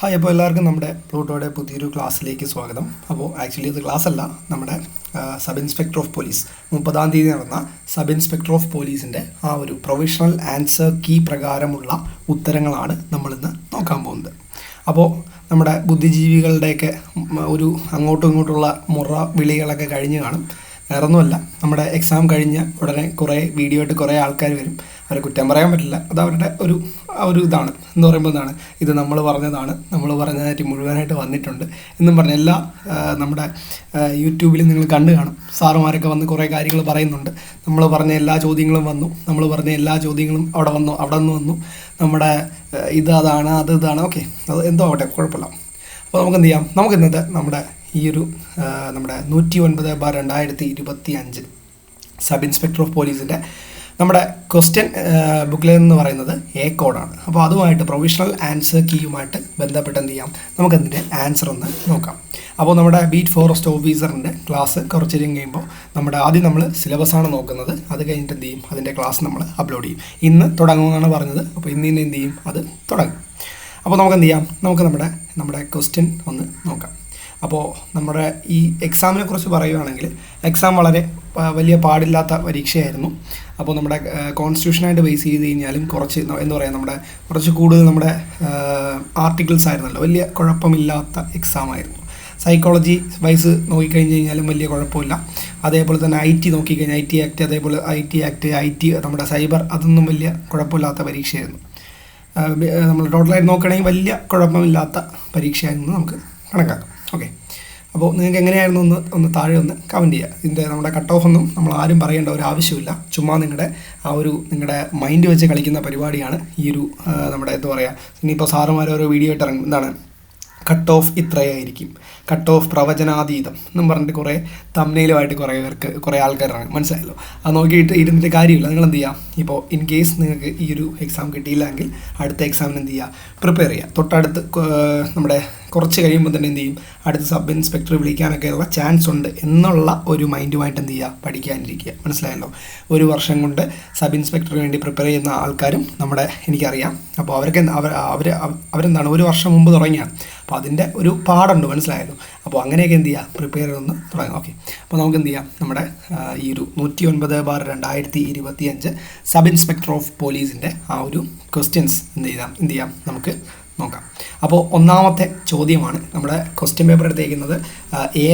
Hi അപ്പോൾ എല്ലാവർക്കും നമ്മുടെ പ്ലൂട്ടോയുടെ പുതിയൊരു ക്ലാസ്സിലേക്ക് സ്വാഗതം. അപ്പോൾ ആക്ച്വലി ഇത് ക്ലാസ് അല്ല നമ്മുടെ സബ് ഇൻസ്പെക്ടർ ഓഫ് പോലീസ് മുപ്പതാം തീയതി നടന്ന സബ് ഇൻസ്പെക്ടർ ഓഫ് പോലീസിന്റെ ആ ഒരു പ്രൊവിഷണൽ ആൻസർ കീ പ്രകാരമുള്ള ഉത്തരങ്ങളാണ് നമ്മളിന്ന് നോക്കാൻ പോകുന്നത്. അപ്പോൾ നമ്മുടെ ബുദ്ധിജീവികളുടെയൊക്കെ ഒരു അങ്ങോട്ടും ഇങ്ങോട്ടുള്ള മുറ വിളികളൊക്കെ കഴിഞ്ഞ് കാണും. വേറൊന്നുമല്ല നമ്മുടെ എക്സാം കഴിഞ്ഞ് ഉടനെ കുറേ വീഡിയോ ആയിട്ട് കുറേ ആൾക്കാർ വരും. അവരെ കുറ്റം പറയാൻ പറ്റില്ല. അത് അവരുടെ ഒരു ആ ഒരു ഇതാണ്. എന്ന് പറയുമ്പോൾ ഇതാണ്. ഇത് നമ്മൾ പറഞ്ഞതാണ്. നമ്മൾ പറഞ്ഞതായിട്ട് മുഴുവനായിട്ട് വന്നിട്ടുണ്ട്. എന്നും പറഞ്ഞ എല്ലാ നമ്മുടെ യൂട്യൂബിൽ നിങ്ങൾ കണ്ടു കാണും. സാറുമാരൊക്കെ വന്ന് കുറേ കാര്യങ്ങൾ പറയുന്നുണ്ട്. നമ്മൾ പറഞ്ഞ എല്ലാ ചോദ്യങ്ങളും വന്നു. നമ്മൾ പറഞ്ഞ എല്ലാ ചോദ്യങ്ങളും അവിടെ വന്നു. അവിടെ നിന്ന് വന്നു. നമ്മുടെ ഇത് അതാണ് അത് ഇതാണ്. ഓക്കെ. അത് എന്തോ ആവട്ടെ. കുഴപ്പമില്ല. അപ്പോൾ നമുക്ക് എന്ത് ചെയ്യാം? നമുക്ക് ഇന്നത്തെ നമ്മുടെ ഈ ഒരു നമ്മുടെ നൂറ്റി ഒൻപത് ബാർ രണ്ടായിരത്തി ഇരുപത്തി അഞ്ച് സബ് ഇൻസ്പെക്ടർ ഓഫ് പോലീസിന്റെ നമ്മുടെ ക്വസ്റ്റ്യൻ ബുക്കിൽ എന്ന് പറയുന്നത് എ കോഡാണ്. അപ്പോൾ അതുമായിട്ട് പ്രൊവിഷണൽ ആൻസർ കീയുമായിട്ട് ബന്ധപ്പെട്ട് എന്ത് ചെയ്യാം? നമുക്ക് അതിന്റെ ആൻസർ ഒന്ന് നോക്കാം. അപ്പോൾ നമ്മുടെ ബീറ്റ് ഫോറസ്റ്റ് ഓഫീസറിന്റെ ക്ലാസ് കുറച്ച് നേരം കഴിയുമ്പോൾ നമ്മുടെ ആദ്യം നമ്മൾ സിലബസാണ് നോക്കുന്നത്. അത് കഴിഞ്ഞിട്ട് എന്ത് ചെയ്യും? അതിന്റെ ക്ലാസ് നമ്മൾ അപ്ലോഡ് ചെയ്യും. ഇന്ന് തുടങ്ങുമെന്നാണ് പറഞ്ഞത്. അപ്പോൾ ഇന്ന് ഇന്ന് എന്ത് ചെയ്യും? അത് തുടങ്ങും. അപ്പോൾ നമുക്ക് എന്ത് ചെയ്യാം? നമുക്ക് നമ്മുടെ നമ്മുടെ ക്വസ്റ്റ്യൻ ഒന്ന് നോക്കാം. അപ്പോൾ നമ്മുടെ ഈ എക്സാമിനെ കുറിച്ച് പറയുകയാണെങ്കിൽ എക്സാം വളരെ വലിയ പാടില്ലാത്ത പരീക്ഷയായിരുന്നു. അപ്പോൾ നമ്മുടെ കോൺസ്റ്റിറ്റ്യൂഷനായിട്ട് ബേസ് ചെയ്ത് കഴിഞ്ഞാലും കുറച്ച് എന്താ പറയുക നമ്മുടെ കുറച്ച് കൂടുതൽ നമ്മുടെ ആർട്ടിക്കിൾസ് ആയിരുന്നല്ലോ. വലിയ കുഴപ്പമില്ലാത്ത എക്സാം ആയിരുന്നു. സൈക്കോളജി വൈസ് നോക്കിക്കഴിഞ്ഞ് കഴിഞ്ഞാലും വലിയ കുഴപ്പമില്ല. അതേപോലെ തന്നെ ഐ ടി നോക്കിക്കഴിഞ്ഞാൽ ഐ ടി ആക്ട് അതേപോലെ I T act I T നമ്മുടെ സൈബർ അതൊന്നും വലിയ കുഴപ്പമില്ലാത്ത പരീക്ഷയായിരുന്നു. നമ്മൾ ടോട്ടലായിട്ട് നോക്കുകയാണെങ്കിൽ വലിയ കുഴപ്പമില്ലാത്ത പരീക്ഷയായിരുന്നു നമുക്ക് കണക്കാക്കാം. ഓക്കെ അപ്പോൾ നിങ്ങൾക്ക് എങ്ങനെയായിരുന്നു ഒന്ന് ഒന്ന് താഴെ ഒന്ന് കമന്റ് ചെയ്യുക ഇതിന്റെ നമ്മുടെ കട്ട് ഓഫ് ഒന്നും നമ്മൾ ആരും പറയേണ്ട ഒരു ആവശ്യമില്ല. ചുമ്മാ നിങ്ങളുടെ ആ ഒരു നിങ്ങളുടെ മൈൻഡ് വെച്ച് കളിക്കുന്ന പരിപാടിയാണ് ഈ ഒരു നമ്മുടെ എന്താ പറയുക ഇനിയിപ്പോൾ സാറുമാർ ഓരോ വീഡിയോ ഇട്ട് ഇറങ്ങും. എന്താണ്? കട്ട് ഓഫ് ഇത്രയായിരിക്കും. കട്ട് ഓഫ് പ്രവചനാതീതം എന്നും പറഞ്ഞിട്ട് കുറേ തമ്മിലുമായിട്ട് കുറേ പേർക്ക് കുറേ ആൾക്കാരാണ്. മനസ്സിലായല്ലോ? അത് നോക്കിയിട്ട് ഇരുന്നിട്ട് കാര്യമില്ല. നിങ്ങൾ എന്ത് ചെയ്യുക ഇപ്പോൾ ഇൻ കേസ് നിങ്ങൾക്ക് ഈ ഒരു എക്സാം കിട്ടിയില്ലെങ്കിൽ അടുത്ത എക്സാമിന് എന്ത് ചെയ്യുക പ്രിപ്പയർ ചെയ്യുക തൊട്ടടുത്ത് നമ്മുടെ കുറച്ച് കഴിയുമ്പോൾ തന്നെ എന്ത് ചെയ്യും? അടുത്ത സബ് ഇൻസ്പെക്ടർ വിളിക്കാനൊക്കെയുള്ള ചാൻസ് ഉണ്ട് എന്നുള്ള ഒരു മൈൻഡുമായിട്ട് എന്ത് ചെയ്യുക? പഠിക്കാനിരിക്കുക. മനസ്സിലായല്ലോ? ഒരു വർഷം കൊണ്ട് സബ് ഇൻസ്പെക്ടറിന് വേണ്ടി പ്രിപ്പയർ ചെയ്യുന്ന ആൾക്കാരും നമ്മുടെ എനിക്കറിയാം. അപ്പോൾ അവർക്ക് എന്ത് അവർ അവർ അവരെന്താണ്? ഒരു വർഷം മുമ്പ് തുടങ്ങിയാണ്. അപ്പോൾ അതിന്റെ ഒരു പാടുണ്ട്. മനസ്സിലായല്ലോ? അപ്പോൾ അങ്ങനെയൊക്കെ എന്ത് ചെയ്യുക? പ്രിപ്പയർ ഒന്ന് തുടങ്ങാം. ഓക്കെ. അപ്പോൾ നമുക്ക് എന്ത് ചെയ്യാം? നമ്മുടെ ഈ ഒരു നൂറ്റി ഒൻപത് ബാർ രണ്ടായിരത്തി ഇരുപത്തി അഞ്ച് സബ് ഇൻസ്പെക്ടർ ഓഫ് പോലീസിന്റെ ആ ഒരു ക്വസ്റ്റ്യൻസ് എന്ത് ചെയ്യാം? എന്ത് ചെയ്യാം? നമുക്ക് നോക്കാം. അപ്പോൾ ഒന്നാമത്തെ ചോദ്യമാണ് നമ്മുടെ ക്വസ്റ്റ്യൻ പേപ്പർ എടുത്തേക്കുന്നത്. എ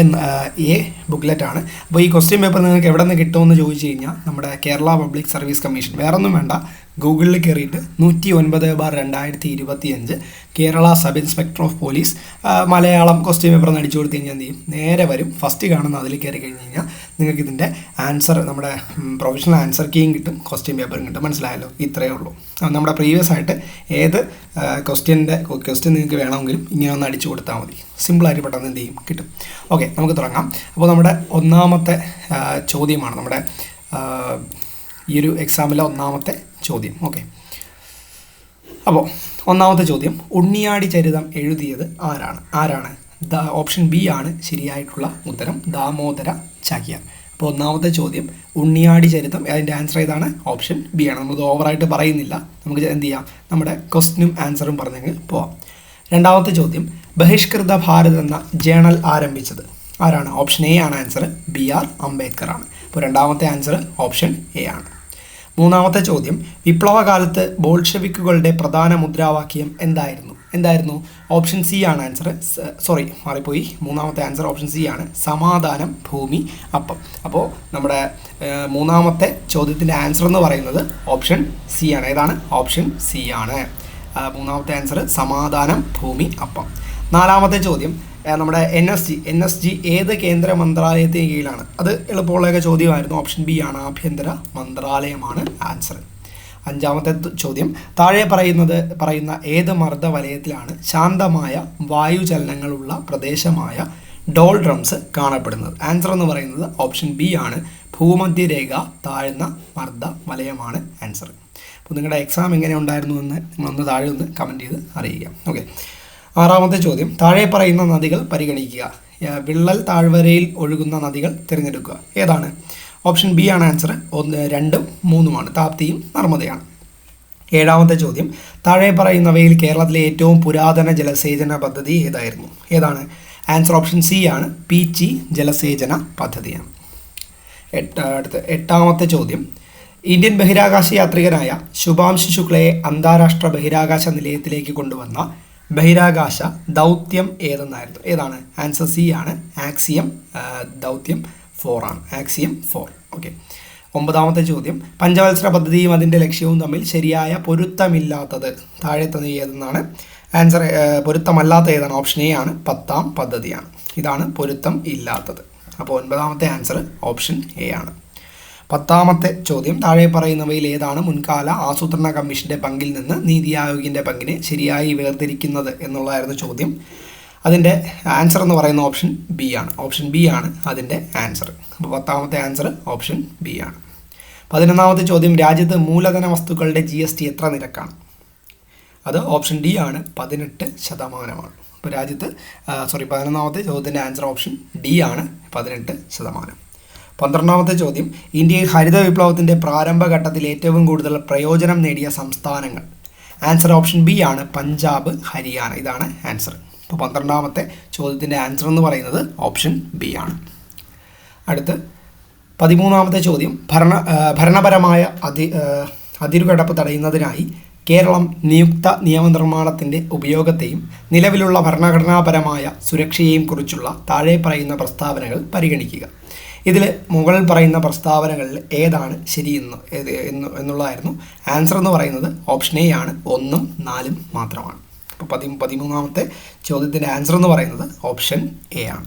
എ ബുക്ക്ലെറ്റ് ആണ്. അപ്പോൾ ഈ ക്വസ്റ്റ്യൻ പേപ്പർ നിങ്ങൾക്ക് എവിടെ നിന്ന് കിട്ടുമെന്ന് ചോദിച്ചു കഴിഞ്ഞാൽ നമ്മുടെ കേരള പബ്ലിക് സർവീസ് കമ്മീഷൻ വേറൊന്നും വേണ്ട. ഗൂഗിളിൽ കയറിയിട്ട് നൂറ്റി ഒൻപത് ബാർ രണ്ടായിരത്തി ഇരുപത്തി അഞ്ച് Kerala sub inspector of police Malayalam question paper നടിച്ചു കൊടുത്തു കഴിഞ്ഞാൽ എന്ത് ചെയ്യും? നേരെ വരും. ഫസ്റ്റ് കാണുന്ന അതിൽ കയറി കഴിഞ്ഞ് കഴിഞ്ഞാൽ നിങ്ങൾക്ക് ഇതിന്റെ ആൻസർ നമ്മുടെ പ്രൊഫഷണൽ ആൻസർ കീയും കിട്ടും. ക്വസ്റ്റ്യൻ പേപ്പറും കിട്ടും. മനസ്സിലായല്ലോ? ഇത്രയേ ഉള്ളൂ. നമ്മുടെ പ്രീവിയസ് ആയിട്ട് ഏത് ക്വസ്റ്റ്യന്റെ ക്വസ്റ്റ്യൻ നിങ്ങൾക്ക് വേണമെങ്കിലും ഇങ്ങനെ ഒന്ന് അടിച്ചു കൊടുത്താൽ മതി. സിമ്പിളായിട്ട് പെട്ടെന്ന് എന്ത് ചെയ്യും? കിട്ടും. ഓക്കെ നമുക്ക് തുടങ്ങാം. അപ്പോൾ നമ്മുടെ ഒന്നാമത്തെ ചോദ്യമാണ് നമ്മുടെ ഈ ഒരു എക്സാമിലെ ഒന്നാമത്തെ ചോദ്യം. ഓക്കെ. അപ്പോൾ ഒന്നാമത്തെ ചോദ്യം. ഉണ്ണിയാടി ചരിതം എഴുതിയത് ആരാണ്? ആരാണ്? ദ ഓപ്ഷൻ ബി ആണ് ശരിയായിട്ടുള്ള ഉത്തരം. ദാമോദര ചാക്യാർ. അപ്പോൾ ഒന്നാമത്തെ ചോദ്യം. ഉണ്ണിയാടി ചരിതം അതിന്റെ ആൻസർ ഏതാണ്? ഓപ്ഷൻ ബി ആണ്. നമ്മളിത് ഓവറായിട്ട് പറയുന്നില്ല. നമുക്ക് എന്ത് ചെയ്യാം? നമ്മുടെ ക്വസ്റ്റിനും ആൻസറും പറഞ്ഞെങ്കിൽ പോവാം. രണ്ടാമത്തെ ചോദ്യം. ബഹിഷ്കൃത ഭാരത് എന്ന ജേണൽ ആരംഭിച്ചത് ആരാണ്? ഓപ്ഷൻ എ ആണ് ആൻസർ ബി ആർ അംബേദ്കർ ആണ്. അപ്പോൾ രണ്ടാമത്തെ ആൻസർ ഓപ്ഷൻ എ ആണ്. മൂന്നാമത്തെ ചോദ്യം വിപ്ലവകാലത്ത് ബോൾഷവിക്കുകളുടെ പ്രധാന മുദ്രാവാക്യം എന്തായിരുന്നു? എന്തായിരുന്നു? ഓപ്ഷൻ സി ആണ് ആൻസർ. സോറി മാറിപ്പോയി. മൂന്നാമത്തെ ആൻസർ ഓപ്ഷൻ സി ആണ്. സമാധാനം ഭൂമി അപ്പം. അപ്പോൾ നമ്മുടെ മൂന്നാമത്തെ ചോദ്യത്തിന്റെ ആൻസർ എന്ന് പറയുന്നത് ഓപ്ഷൻ സി ആണ്. ഏതാണ്? ഓപ്ഷൻ സി ആണ്. മൂന്നാമത്തെ ആൻസർ സമാധാനം ഭൂമി അപ്പം. നാലാമത്തെ ചോദ്യം നമ്മുടെ N S G N S G ഏത് കേന്ദ്ര മന്ത്രാലയത്തിന് കീഴിലാണ്? അത് എളുപ്പമുള്ളൊക്കെ ചോദ്യമായിരുന്നു. ഓപ്ഷൻ ബി ആണ് ആഭ്യന്തര മന്ത്രാലയമാണ് ആൻസർ. അഞ്ചാമത്തെ ചോദ്യം. താഴെ പറയുന്നത് പറയുന്ന ഏത് മർദ്ദ വലയത്തിലാണ് ശാന്തമായ വായുചലനങ്ങളുള്ള പ്രദേശമായ ഡോൾ ഡ്രംസ് കാണപ്പെടുന്നത്? ആൻസർ എന്ന് പറയുന്നത് ഓപ്ഷൻ ബി ആണ്. ഭൂമധ്യരേഖ താഴ്ന്ന മർദ്ദ വലയമാണ് ആൻസർ. അപ്പോൾ നിങ്ങളുടെ എക്സാം എങ്ങനെ ഉണ്ടായിരുന്നു എന്ന് നിങ്ങളൊന്ന് താഴെ ഒന്ന് കമന്റ് ചെയ്ത് അറിയിക്കാം. ഓക്കെ. ആറാമത്തെ ചോദ്യം. താഴെ പറയുന്ന നദികൾ പരിഗണിക്കുക. വിള്ളൽ താഴ്വരയിൽ ഒഴുകുന്ന നദികൾ തിരഞ്ഞെടുക്കുക. ഏതാണ്? ഓപ്ഷൻ ബി ആണ് ആൻസർ. ഒന്ന് രണ്ടും മൂന്നുമാണ്. താപ്തിയും നർമ്മദയാണ്. ഏഴാമത്തെ ചോദ്യം. താഴെ പറയുന്നവയിൽ കേരളത്തിലെ ഏറ്റവും പുരാതന ജലസേചന പദ്ധതി ഏതായിരുന്നു? ഏതാണ്? ആൻസർ ഓപ്ഷൻ സി ആണ്. പീച്ചി ജലസേചന പദ്ധതിയാണ്. എട്ട് അടുത്ത എട്ടാമത്തെ ചോദ്യം. ഇന്ത്യൻ ബഹിരാകാശ യാത്രികനായ ശുഭാംശു ശുക്ലയെ അന്താരാഷ്ട്ര ബഹിരാകാശ നിലയത്തിലേക്ക് കൊണ്ടുവന്ന ബഹിരാകാശ ദൗത്യം ഏതെന്നായിരുന്നു? ഏതാണ്? ആൻസർ സി ആണ്. ആക്സിയം ദൗത്യം ഫോർ ആണ്. ആക്സിയം ഫോർ ഓക്കെ ഒമ്പതാമത്തെ ചോദ്യം. പഞ്ചവത്സര പദ്ധതിയും അതിന്റെ ലക്ഷ്യവും തമ്മിൽ ശരിയായ പൊരുത്തമില്ലാത്തത് താഴെ തന്നെ ഏതെന്നാണ്? ആൻസർ പൊരുത്തമല്ലാത്ത ഏതാണ്? ഓപ്ഷൻ എ ആണ്. പത്താം പദ്ധതിയാണ്. ഇതാണ് പൊരുത്തം ഇല്ലാത്തത്. അപ്പോൾ ഒൻപതാമത്തെ ആൻസർ ഓപ്ഷൻ എ ആണ്. പത്താമത്തെ ചോദ്യം. താഴെ പറയുന്നവയിൽ ഏതാണ് മുൻകാല ആസൂത്രണ കമ്മീഷന്റെ പങ്കിൽ നിന്ന് നീതി ആയോഗിന്റെ പങ്കിനെ ശരിയായി വേർതിരിക്കുന്നത് എന്നുള്ളതായിരുന്നു ചോദ്യം. അതിന്റെ ആൻസർ എന്ന് പറയുന്ന ഓപ്ഷൻ ബി ആണ്. ഓപ്ഷൻ ബി ആണ് അതിന്റെ ആൻസർ അപ്പോൾ പത്താമത്തെ ആൻസർ ഓപ്ഷൻ ബി ആണ്. പതിനൊന്നാമത്തെ ചോദ്യം രാജ്യത്ത് മൂലധന വസ്തുക്കളുടെ ജി എസ് ടി എത്ര നിരക്കാണ്? അത് ഓപ്ഷൻ ഡി ആണ്. പതിനെട്ട് ശതമാനമാണ്. അപ്പോൾ രാജ്യത്ത് സോറി പതിനൊന്നാമത്തെ ചോദ്യത്തിന്റെ ആൻസർ ഓപ്ഷൻ ഡി ആണ്. പതിനെട്ട് ശതമാനം. പന്ത്രണ്ടാമത്തെ ചോദ്യം. ഇന്ത്യയിൽ ഹരിത വിപ്ലവത്തിന്റെ പ്രാരംഭഘട്ടത്തിൽ ഏറ്റവും കൂടുതൽ പ്രയോജനം നേടിയ സംസ്ഥാനങ്ങൾ. ആൻസർ ഓപ്ഷൻ ബി ആണ് പഞ്ചാബ് ഹരിയാന. ഇതാണ് ആൻസർ അപ്പോൾ പന്ത്രണ്ടാമത്തെ ചോദ്യത്തിന്റെ ആൻസർ എന്ന് പറയുന്നത് ഓപ്ഷൻ ബി ആണ്. അടുത്ത് പതിമൂന്നാമത്തെ ചോദ്യം. ഭരണ ഭരണപരമായ അതി അതിരുകടപ്പ് തടയുന്നതിനായി കേരളം നിയുക്ത നിയമനിർമ്മാണത്തിന്റെ ഉപയോഗത്തെയും നിലവിലുള്ള ഭരണഘടനാപരമായ സുരക്ഷയെയും കുറിച്ചുള്ള താഴെ പറയുന്ന പ്രസ്താവനകൾ പരിഗണിക്കുക. ഇതിൽ മുകളിൽ പറയുന്ന പ്രസ്താവനകളിൽ ഏതാണ്? ശരിയെന്ന് എന്ന് എന്നുള്ളതായിരുന്നു. ആൻസർ എന്ന് പറയുന്നത് ഓപ്ഷൻ എ ആണ്. ഒന്നും നാലും മാത്രമാണ്. അപ്പോൾ പതി പതിമൂന്നാമത്തെ ചോദ്യത്തിന്റെ ആൻസർ എന്ന് പറയുന്നത് ഓപ്ഷൻ എ ആണ്.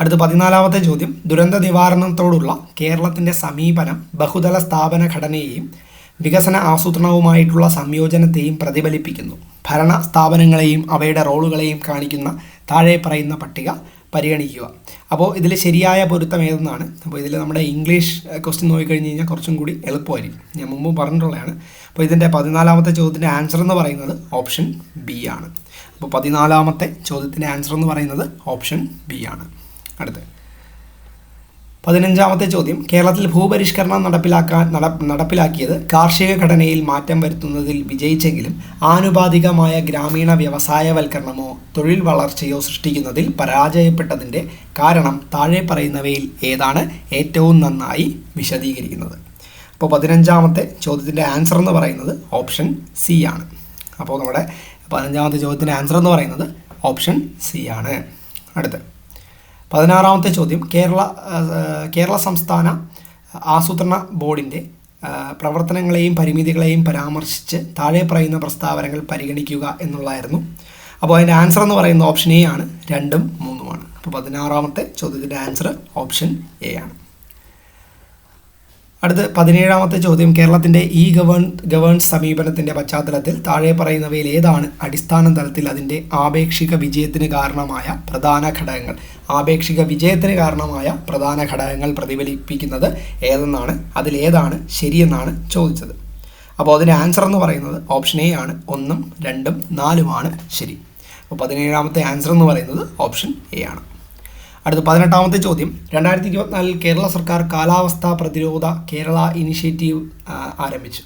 അടുത്ത പതിനാലാമത്തെ ചോദ്യം. ദുരന്ത നിവാരണത്തോടുള്ള കേരളത്തിന്റെ സമീപനം ബഹുതല സ്ഥാപന ഘടനയെയും വികസന ആസൂത്രണവുമായിട്ടുള്ള സംയോജനത്തെയും പ്രതിഫലിപ്പിക്കുന്നു. ഭരണ സ്ഥാപനങ്ങളെയും അവയുടെ റോളുകളെയും കാണിക്കുന്ന താഴെ പറയുന്ന പട്ടിക പരിഗണിക്കുക. അപ്പോൾ ഇതിൽ ശരിയായ പൊരുത്തം ഏതെന്നാണ്? അപ്പോൾ ഇതിൽ നമ്മുടെ ഇംഗ്ലീഷ് ക്വസ്റ്റ്യൻ നോക്കിക്കഴിഞ്ഞ് കഴിഞ്ഞാൽ കുറച്ചും കൂടി എളുപ്പമായിരിക്കും. ഞാൻ മുമ്പ് പറഞ്ഞിട്ടുള്ളതാണ്. അപ്പോൾ ഇതിന്റെ പതിനാലാമത്തെ ചോദ്യത്തിന്റെ ആൻസർ എന്ന് പറയുന്നത് ഓപ്ഷൻ ബി ആണ്. അപ്പോൾ പതിനാലാമത്തെ ചോദ്യത്തിന്റെ ആൻസർ എന്ന് പറയുന്നത് ഓപ്ഷൻ ബി ആണ്. അടുത്ത് പതിനഞ്ചാമത്തെ ചോദ്യം. കേരളത്തിൽ ഭൂപരിഷ്കരണം നടപ്പിലാക്കാൻ നട നടപ്പിലാക്കിയത് കാർഷിക ഘടനയിൽ മാറ്റം വരുത്തുന്നതിൽ വിജയിച്ചെങ്കിലും ആനുപാതികമായ ഗ്രാമീണ വ്യവസായവൽക്കരണമോ തൊഴിൽ വളർച്ചയോ സൃഷ്ടിക്കുന്നതിൽ പരാജയപ്പെട്ടതിന്റെ കാരണം താഴെ പറയുന്നവയിൽ ഏതാണ് ഏറ്റവും നന്നായി വിശദീകരിക്കുന്നത്. അപ്പോൾ പതിനഞ്ചാമത്തെ ചോദ്യത്തിന്റെ ആൻസർ എന്ന് പറയുന്നത് ഓപ്ഷൻ സി ആണ്. അപ്പോൾ നമ്മുടെ പതിനഞ്ചാമത്തെ ചോദ്യത്തിന്റെ ആൻസർ എന്ന് പറയുന്നത് ഓപ്ഷൻ സി ആണ്. അടുത്ത്. പതിനാറാമത്തെ ചോദ്യം. കേരള കേരള സംസ്ഥാന ആസൂത്രണ ബോർഡിന്റെ പ്രവർത്തനങ്ങളെയും പരിമിതികളെയും പരാമർശിച്ച് താഴെ പറയുന്ന പ്രസ്താവനകൾ പരിഗണിക്കുക എന്നുള്ളതായിരുന്നു. അപ്പോൾ അതിന്റെ ആൻസർ എന്ന് പറയുന്ന ഓപ്ഷൻ എ ആണ് രണ്ടും മൂന്നുമാണ്. അപ്പോൾ പതിനാറാമത്തെ ചോദ്യത്തിന്റെ ആൻസർ ഓപ്ഷൻ എ ആണ്. അടുത്ത് പതിനേഴാമത്തെ ചോദ്യം. കേരളത്തിന്റെ ഇ ഗവേൺ ഗവേൺസ് സമീപനത്തിന്റെ പശ്ചാത്തലത്തിൽ താഴെ പറയുന്നവയിൽ ഏതാണ് അടിസ്ഥാന തലത്തിൽ അതിന്റെ ആപേക്ഷിക വിജയത്തിന് കാരണമായ പ്രധാന ഘടകങ്ങൾ? ആപേക്ഷിക വിജയത്തിന് കാരണമായ പ്രധാന ഘടകങ്ങൾ പ്രതിഫലിപ്പിക്കുന്നത് ഏതെന്നാണ്? അതിലേതാണ് ശരിയെന്നാണ് ചോദിച്ചത്. അപ്പോൾ അതിന്റെ ആൻസർ എന്ന് പറയുന്നത് ഓപ്ഷൻ എ ആണ്. ഒന്നും രണ്ടും നാലുമാണ് ശരി. അപ്പോൾ പതിനേഴാമത്തെ ആൻസർ എന്ന് പറയുന്നത് ഓപ്ഷൻ എ ആണ്. അടുത്ത പതിനെട്ടാമത്തെ ചോദ്യം. രണ്ടായിരത്തി ഇരുപത്തിനാലിൽ കേരള സർക്കാർ കാലാവസ്ഥാ പ്രതിരോധ കേരള ഇനിഷ്യേറ്റീവ് ആരംഭിച്ചു.